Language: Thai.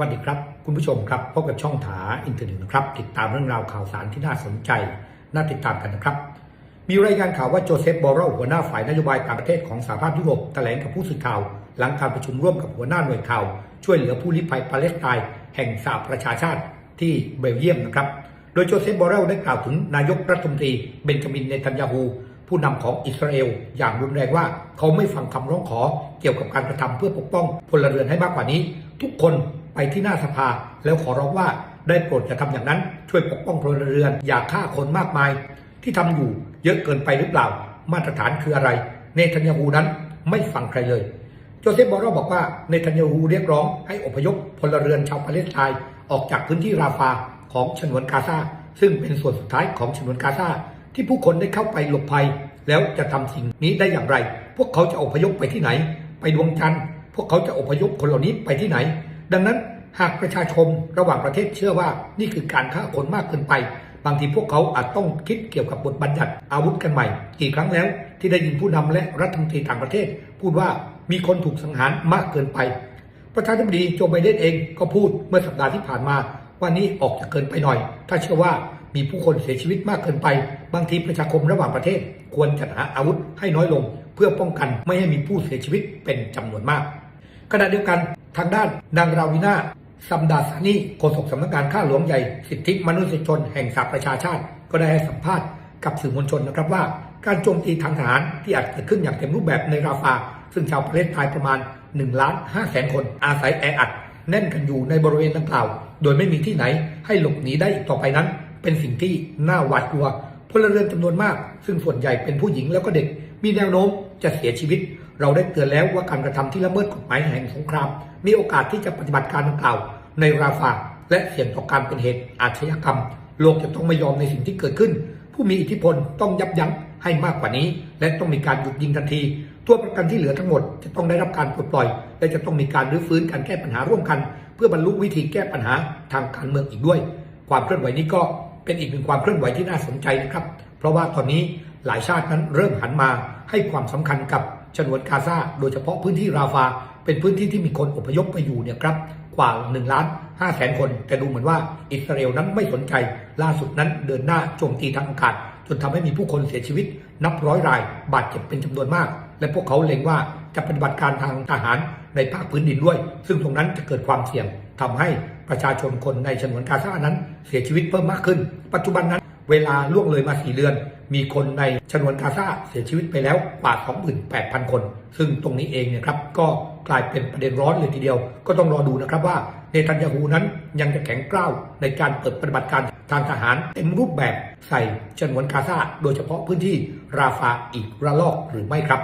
วัสดีครับ คุณผู้ชมครับพบกับช่องถาอินเทอร์เน็ตนะครับ ติดตามเรื่องราวข่าวสารที่น่าสนใจ น่าติดตามกันนะครับ มีรายงานข่าวว่าโจเซฟบอร์เรลหัวหน้าฝ่ายนโยบายต่างประเทศของสหภาพยุโรปแถลงกับผู้สื่อข่าว หลังการประชุมร่วมกับหัวหน้าหน่วยข่าว ช่วยเหลือผู้ลี้ภัยปาเลสไตน์แห่งสหประชาชาติที่เบลเยียมนะครับ โดยโจเซฟบอร์เรลได้กล่าวถึงนายกรัฐมนตรีเบนจามินเนทันยาฮูผู้นำของอิสราเอลอย่างรุนแรงว่าเขาไม่ฟังคำร้องขอเกี่ยวกับการกระทำเพื่อปกป้องพลเรือนให้มากกว่านี้ ทุกคน ไปที่หน้าสภา แล้วขอร้องว่าได้โปรดจะทำอย่างนั้น ช่วยปกป้องพลเรือน อย่าฆ่าคนมากมาย ที่ทำอยู่เยอะเกินไปหรือเปล่า มาตรฐานคืออะไร เนทันยาฮูนั้นไม่ฟังใครเลย โจเซฟบอร์รบอกว่าเนทันยาฮูเรียกร้องให้อพยพพลเรือนชาวปาเลสไตน์ออกจากพื้นที่ราฟาของฉนวนกาซาซึ่งเป็นส่วนสุดท้ายของฉนวนกาซาที่ผู้คนได้เข้าไปหลบภัย แล้วจะทำสิ่งนี้ได้อย่างไร พวกเขาจะอพยพไปที่ไหน ไปดวงจันทร์ พวกเขาจะอพยพคนเหล่านี้ไปที่ไหน ดังนั้นหากประชาชนระหว่างประเทศเชื่อว่านี่คือการฆ่าคนมากเกินไป บางทีพวกเขาอาจต้องคิดเกี่ยวกับบทบัญญัติอาวุธกันใหม่ กี่ครั้งแล้ว ที่ได้ยินผู้นำและรัฐมนตรีต่างประเทศ พูดว่ามีคนถูกสังหารมากเกินไป ประธานาธิบดีโจไบเดนเองก็พูดเมื่อสัปดาห์ที่ผ่านมาว่านี่ออกจะเกินไปหน่อย ถ้าเชื่อว่ามีผู้คนเสียชีวิตมากเกินไป บางทีประชาคมระหว่างประเทศ ควรจัดหาอาวุธให้น้อยลง เพื่อป้องกันไม่ให้มีผู้เสียชีวิตเป็นจำนวนมาก ขณะเดียวกันทางด้านนางราวินาซัมดาสานีโฆษกสำนักงานข้าหลวงใหญ่สิทธิมนุษยชนแห่งสหประชาชาติ ก็ได้ให้สัมภาษณ์กับสื่อมวลชนนะครับว่า การโจมตีทางทหารที่อาจเกิดขึ้นอย่างเต็มรูปแบบในราฟา ซึ่งชาวประเทศไทยประมาณ1ล้าน5แสนคนอาศัยแออัด แน่นกันอยู่ในบริเวณดังกล่าว โดยไม่มีที่ไหนให้หลบหนีได้อีกต่อไปนั้น เป็นสิ่งที่น่าหวาดกลัวพลเรือนจำนวนมาก ซึ่งส่วนใหญ่เป็นผู้หญิงแล้วก็เด็กมีแนวโน้มจะเสียชีวิต เราได้เตือนแล้วว่าการกระทำที่ละเมิดกฎหมายแห่งสงคราม มีโอกาสที่จะปฏิบัติการดังกล่าวในราฟาและเสี่ยงต่อการเป็นเหตุอาชญากรรม โลกจะต้องไม่ยอมในสิ่งที่เกิดขึ้น ผู้มีอิทธิพลต้องยับยั้งให้มากกว่านี้ และต้องมีการหยุดยิงทันที ตัวประกันที่เหลือทั้งหมดจะต้องได้รับการปลดปล่อย และจะต้องมีการรื้อฟื้นการแก้ปัญหาร่วมกัน เพื่อบรรลุวิธีแก้ปัญหาทางการเมืองอีกด้วย ความเคลื่อนไหวนี้ก็เป็นอีกหนึ่งความเคลื่อนไหวที่น่าสนใจนะครับ เพราะว่าตอนนี้หลายชาตินั้นเริ่มหันมาให้ความสำคัญกับ ฉนวนกาซาโดยเฉพาะพื้นที่ราฟา เป็นพื้นที่ที่มีคนอพยพไปอยู่เนี่ยครับกว่า1ล้าน5แสนคน แต่ดูเหมือนว่าอิสราเอลนั้นไม่สนใจ ล่าสุดนั้นเดินหน้าโจมตีทางอากาศ จนทำให้มีผู้คนเสียชีวิต นับร้อยราย บาดเจ็บเป็นจำนวนมาก และพวกเขาเล็งว่าจะปฏิบัติการทางทหารในภาคพื้นดินด้วย ซึ่งตรงนั้นจะเกิดความเสี่ยงทำให้ประชาชนคนในฉนวนกาซานั้นเสียชีวิตเพิ่มมากขึ้น ปัจจุบันนั้น เวลาล่วงเลยมาสี่เดือน มีคนในชนวนกาซาเสียชีวิตไปแล้วกว่า 28,000 คน ซึ่งตรงนี้เองเนี่ยครับก็กลายเป็นประเด็นร้อนเลยทีเดียว ก็ต้องรอดูนะครับว่าเนทันยาฮูนั้นยังจะแข็งกร้าวในการเปิดปฏิบัติการทางทหารเต็มรูปแบบใส่ชนวนกาซาโดยเฉพาะพื้นที่ราฟาอีกระลอกหรือไม่ครับ